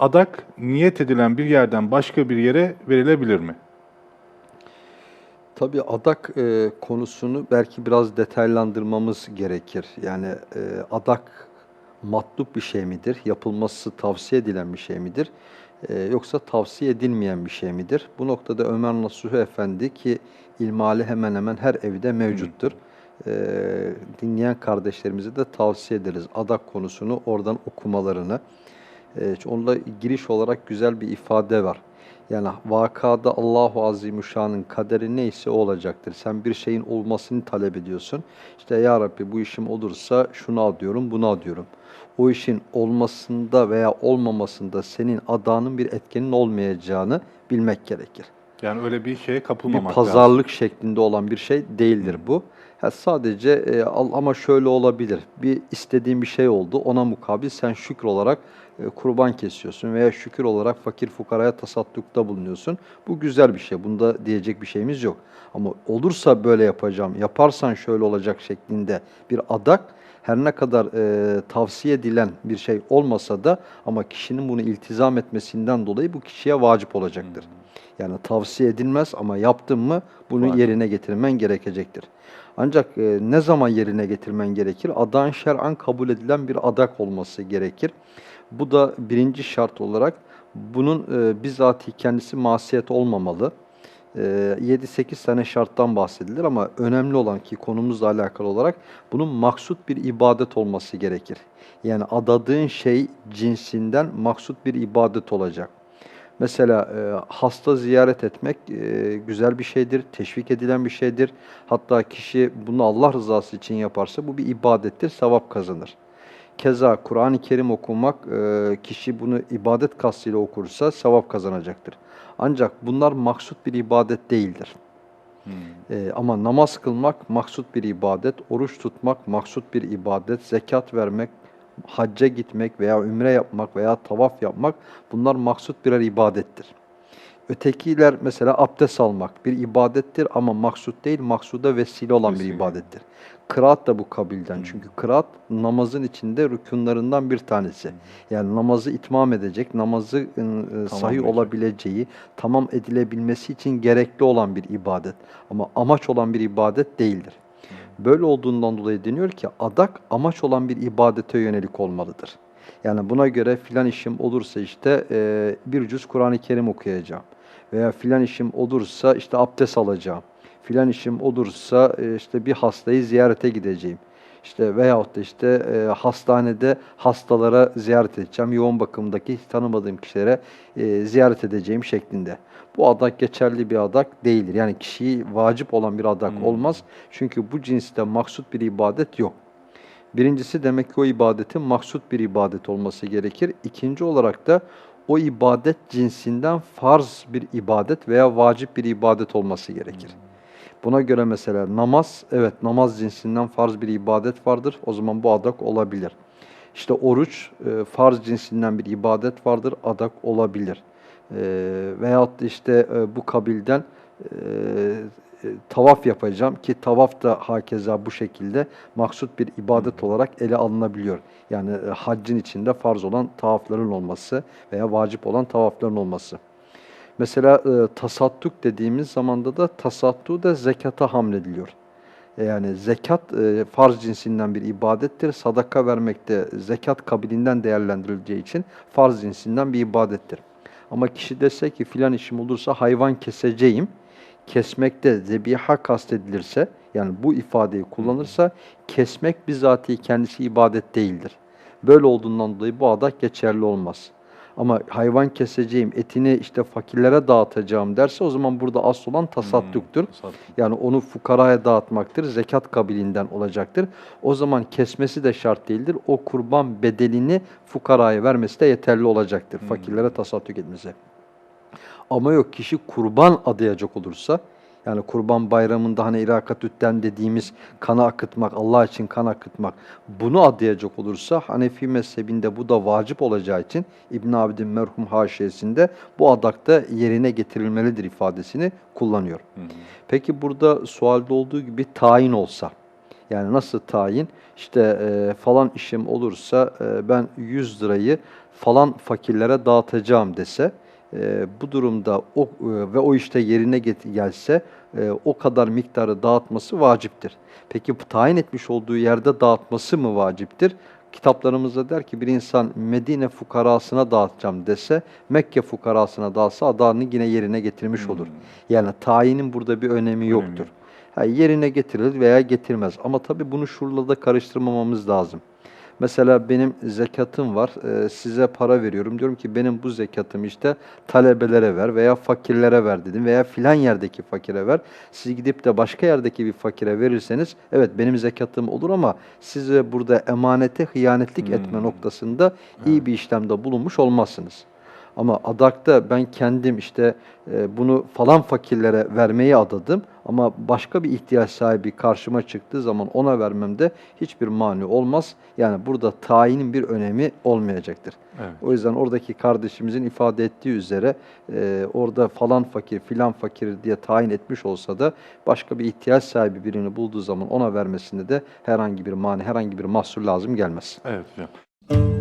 adak niyet edilen bir yerden başka bir yere verilebilir mi? Tabii adak e, konusunu belki biraz detaylandırmamız gerekir. Yani e, adak matlup bir şey midir? Yapılması tavsiye edilen bir şey midir? E, yoksa tavsiye edilmeyen bir şey midir? Bu noktada Ömer Nasuhi Efendi ki ilmali hemen hemen her evde mevcuttur. E, dinleyen kardeşlerimize de tavsiye ederiz adak konusunu oradan okumalarını. E, onunla giriş olarak güzel bir ifade var. Yani vakada Allahu Azimüşşan'ın kaderi neyse o olacaktır. Sen bir şeyin olmasını talep ediyorsun. İşte ya Rabbi bu işim olursa şunu al diyorum, bunu al diyorum. O işin olmasında veya olmamasında senin adanın bir etkenin olmayacağını bilmek gerekir. Yani öyle bir şeye Bir kapılmamak lazım. pazarlık şeklinde olan bir şey değildir bu. Ha, sadece e, ama şöyle olabilir. Bir istediğin bir şey oldu. Ona mukabil sen şükür olarak e, kurban kesiyorsun veya şükür olarak fakir fukaraya tasaddukta bulunuyorsun. Bu güzel bir şey. Bunda diyecek bir şeyimiz yok. Ama olursa böyle yapacağım, yaparsan şöyle olacak şeklinde bir adak her ne kadar e, tavsiye edilen bir şey olmasa da ama kişinin bunu iltizam etmesinden dolayı bu kişiye vacip olacaktır. Yani tavsiye edilmez ama yaptın mı bunu Vacip. yerine getirmen gerekecektir. Ancak e, ne zaman yerine getirmen gerekir? Adağın şer'an kabul edilen bir adak olması gerekir. Bu da birinci şart olarak bunun e, bizatihi kendisi masiyet olmamalı. E, 7-8 tane şarttan bahsedilir ama önemli olan ki konumuzla alakalı olarak bunun maksut bir ibadet olması gerekir. Yani adadığın şey cinsinden maksut bir ibadet olacak. Mesela e, hasta ziyaret etmek e, güzel bir şeydir, teşvik edilen bir şeydir. Hatta kişi bunu Allah rızası için yaparsa bu bir ibadettir, sevap kazanır. Keza Kur'an-ı Kerim okumak, e, kişi bunu ibadet kastıyla okursa sevap kazanacaktır. Ancak bunlar maksut bir ibadet değildir. E, ama namaz kılmak maksut bir ibadet, oruç tutmak maksut bir ibadet, zekat vermek, hacca gitmek veya ümre yapmak veya tavaf yapmak bunlar maksut birer ibadettir. Ötekiler mesela abdest almak bir ibadettir ama maksut değil, maksuda vesile olan bir Vesile. ibadettir. Kıraat da bu kabilden. Çünkü kıraat namazın içinde rükunlarından bir tanesi. Yani namazı itmam edecek, namazı ı, ı, sahih Tamamlayacak. olabileceği, tamam edilebilmesi için gerekli olan bir ibadet. Ama amaç olan bir ibadet değildir. Böyle olduğundan dolayı deniyor ki adak amaç olan bir ibadete yönelik olmalıdır. Yani buna göre filan işim olursa işte e, bir cüz Kur'an-ı Kerim okuyacağım. Veya filan işim olursa işte abdest alacağım. Filan işim olursa e, işte bir hastayı ziyarete gideceğim. İşte veyahut da işte e, hastanede hastalara ziyaret edeceğim. Yoğun bakımdaki hiç tanımadığım kişilere e, ziyaret edeceğim şeklinde. Bu adak geçerli bir adak değildir. Yani kişiyi vacip olan bir adak Hmm. olmaz. Çünkü bu cinste maksut bir ibadet yok. Birincisi demek ki o ibadetin maksut bir ibadet olması gerekir. İkinci olarak da o ibadet cinsinden farz bir ibadet veya vacip bir ibadet olması gerekir. Buna göre mesela namaz, evet namaz cinsinden farz bir ibadet vardır. O zaman bu adak olabilir. İşte oruç, e, farz cinsinden bir ibadet vardır, adak olabilir. E, veyahut işte e, bu kabilden e, e, tavaf yapacağım ki tavaf da hakeza bu şekilde maksut bir ibadet olarak ele alınabiliyor. Yani e, haccın içinde farz olan tavafların olması veya vacip olan tavafların olması. Mesela e, tasadduk dediğimiz zamanda da tasattu da zekata hamlediliyor. E, Yani zekat e, farz cinsinden bir ibadettir. Sadaka vermek de zekat kabilinden değerlendirileceği için farz cinsinden bir ibadettir. Ama kişi dese ki filan işim olursa hayvan keseceğim, kesmekte zebiha kastedilirse, yani bu ifadeyi kullanırsa kesmek bizatihi kendisi ibadet değildir. Böyle olduğundan dolayı bu adak geçerli olmaz. Ama hayvan keseceğim, etini işte fakirlere dağıtacağım derse o zaman burada asıl olan tasadduktur. Tasadduk. Yani onu fukaraya dağıtmaktır, zekat kabilinden olacaktır. O zaman kesmesi de şart değildir. O kurban bedelini fukaraya vermesi de yeterli olacaktır. Fakirlere tasadduk etmesi. Ama yok kişi kurban adayacak olursa, yani kurban bayramında hani irakatütten dediğimiz kanı akıtmak, Allah için kan akıtmak, bunu adayacak olursa Hanefi mezhebinde bu da vacip olacağı için İbn Abidin merhum haşiyesinde bu adakta yerine getirilmelidir ifadesini kullanıyor. Hı hı. Peki burada sualde olduğu gibi tayin olsa, Yani nasıl tayin? İşte e, falan işim olursa e, ben 100 lirayı falan fakirlere dağıtacağım dese e, bu durumda o e, ve o işte yerine get- gelse e, o kadar miktarı dağıtması vaciptir. Peki tayin etmiş olduğu yerde dağıtması mı vaciptir? Kitaplarımızda der ki bir insan Medine fukarasına dağıtacağım dese Mekke fukarasına dağıtsa adağını yine yerine getirmiş olur. Yani tayinin burada bir önemi yoktur. Ha, yerine getirilir veya getirmez. Ama tabii bunu şurada da karıştırmamamız lazım. Mesela benim zekatım var, e, size para veriyorum. Diyorum ki benim bu zekatım işte talebelere ver veya fakirlere ver dedim veya filan yerdeki fakire ver. Siz gidip de başka yerdeki bir fakire verirseniz evet benim zekatım olur ama size burada emanete hıyanetlik etme Hmm. noktasında iyi bir işlemde bulunmuş olmazsınız. Ama adakta ben kendim işte e, bunu falan fakirlere vermeyi adadım ama başka bir ihtiyaç sahibi karşıma çıktığı zaman ona vermemde hiçbir mani olmaz. Yani burada tayinin bir önemi olmayacaktır. Evet. O yüzden oradaki kardeşimizin ifade ettiği üzere e, orada falan fakir filan fakir diye tayin etmiş olsa da başka bir ihtiyaç sahibi birini bulduğu zaman ona vermesinde de herhangi bir mani, herhangi bir mahsur lazım gelmez. Evet hocam.